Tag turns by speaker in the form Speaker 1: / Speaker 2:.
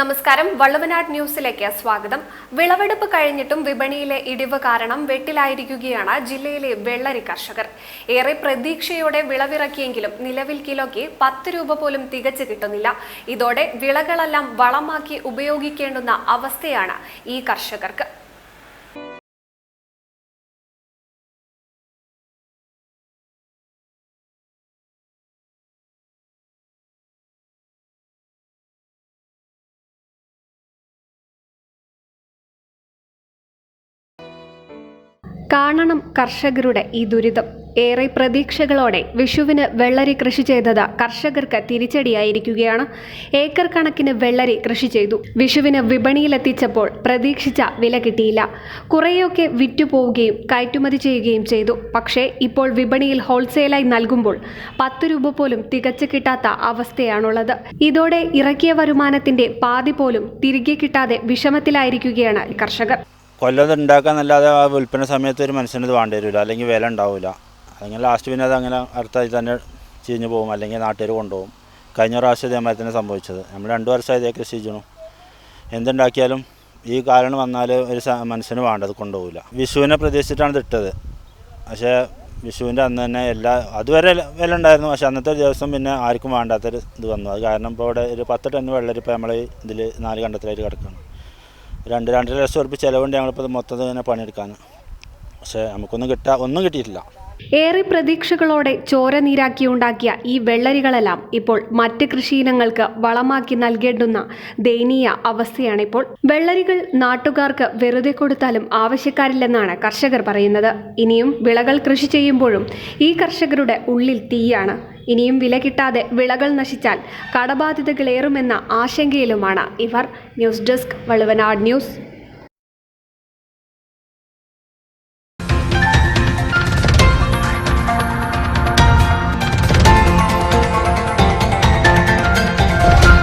Speaker 1: നമസ്കാരം. വള്ളുവനാട് ന്യൂസിലേക്ക് സ്വാഗതം. വിളവെടുപ്പ് കഴിഞ്ഞിട്ടും വിപണിയിലെ ഇടിവ് കാരണം വെട്ടിലായിരിക്കുകയാണ് ജില്ലയിലെ വെള്ളരി കർഷകർ. ഏറെ പ്രതീക്ഷയോടെ വിളവിറക്കിയെങ്കിലും നിലവിൽ കിലോയ്ക്ക് പത്ത് രൂപ പോലും തികച്ചു കിട്ടുന്നില്ല. ഇതോടെ വിളകളെല്ലാം വളമാക്കി ഉപയോഗിക്കേണ്ടുന്ന അവസ്ഥയാണ് ഈ കർഷകർക്ക്. കാണണം കർഷകരുടെ ഈ ദുരിതം. ഏറെ പ്രതീക്ഷകളോടെ വിഷുവിന് വെള്ളരി കൃഷി ചെയ്തത് കർഷകർക്ക് തിരിച്ചടിയായിരിക്കുകയാണ്. ഏക്കർ കണക്കിന് വെള്ളരി കൃഷി ചെയ്തു. വിഷുവിന് വിപണിയിലെത്തിച്ചപ്പോൾ പ്രതീക്ഷിച്ച വില കിട്ടിയില്ല. കുറേയൊക്കെ വിറ്റുപോവുകയും കയറ്റുമതി ചെയ്യുകയും ചെയ്തു. പക്ഷേ ഇപ്പോൾ വിപണിയിൽ ഹോൾസെയിലായി നൽകുമ്പോൾ പത്ത് രൂപ പോലും തികച്ചു കിട്ടാത്ത അവസ്ഥയാണുള്ളത്. ഇതോടെ ഇറക്കിയ വരുമാനത്തിന്റെ പാതി പോലും തിരികെ കിട്ടാതെ വിഷമത്തിലായിരിക്കുകയാണ് കർഷകർ.
Speaker 2: കൊല്ലം ഉണ്ടാക്കാന്നല്ലാതെ ആ വിൽപ്പന സമയത്ത് ഒരു മനുഷ്യന് ഇത് വേണ്ടി വരില്ല. അല്ലെങ്കിൽ വില ഉണ്ടാവില്ല. അല്ലെങ്കിൽ ലാസ്റ്റ് പിന്നെ അത് അങ്ങനെ അടുത്തായി തന്നെ ചീഞ്ഞു പോകും. അല്ലെങ്കിൽ നാട്ടുകാർ കൊണ്ടുപോകും. കഴിഞ്ഞ പ്രാവശ്യം ഇതേമാതിരി തന്നെ സംഭവിച്ചത്. നമ്മൾ രണ്ട് വർഷമായി ഇതേ കൃഷി ചെയ്യണം. എന്തുണ്ടാക്കിയാലും ഈ കാരണം വന്നാൽ ഒരു മനുഷ്യന് വേണ്ടത് കൊണ്ടുപോകില്ല വിഷുവിനെ പ്രതീക്ഷിച്ചിട്ടാണ് ഇട്ടത്. പക്ഷേ വിഷുവിന്റെ അന്ന് തന്നെ എല്ലാ അതുവരെ വില ഉണ്ടായിരുന്നു. പക്ഷേ അന്നത്തെ ദിവസം പിന്നെ ആർക്കും വേണ്ടാത്തൊരു ഇത് വന്നു. അത് കാരണം ഇപ്പോൾ ഇവിടെ ഒരു പത്ത് ടൺ വെള്ളരി ഇപ്പോൾ നമ്മൾ ഇതിൽ നാല് കണ്ടത്തിലായിട്ട് കിടക്കുകയാണ് രണ്ട് രണ്ടര ലക്ഷം ഉറുപ്പ് ചിലവുണ്ട് ഞങ്ങളിപ്പോൾ മൊത്തത്തിൽ തന്നെ പണിയെടുക്കാൻ പക്ഷേ നമുക്കൊന്നും കിട്ടാ ഒന്നും കിട്ടിയിട്ടില്ല.
Speaker 1: ഏറെ പ്രതീക്ഷകളോടെ ചോര നീരാക്കി ഉണ്ടാക്കിയ ഈ വെള്ളരികളെല്ലാം ഇപ്പോൾ മറ്റ് കൃഷിയിനങ്ങൾക്ക് വളമാക്കി നൽകേണ്ടുന്ന ദയനീയ അവസ്ഥയാണിപ്പോൾ. വെള്ളരികൾ നാട്ടുകാർക്ക് വെറുതെ കൊടുത്താലും ആവശ്യക്കാരില്ലെന്നാണ് കർഷകർ പറയുന്നത്. ഇനിയും വിളകൾ കൃഷി ചെയ്യുമ്പോഴും ഈ കർഷകരുടെ ഉള്ളിൽ തീയാണ്. ഇനിയും വില കിട്ടാതെ വിളകൾ നശിച്ചാൽ കടബാധിതകളേറുമെന്ന ആശങ്കയിലുമാണ് ഇവർ. News desk Valluvanad news.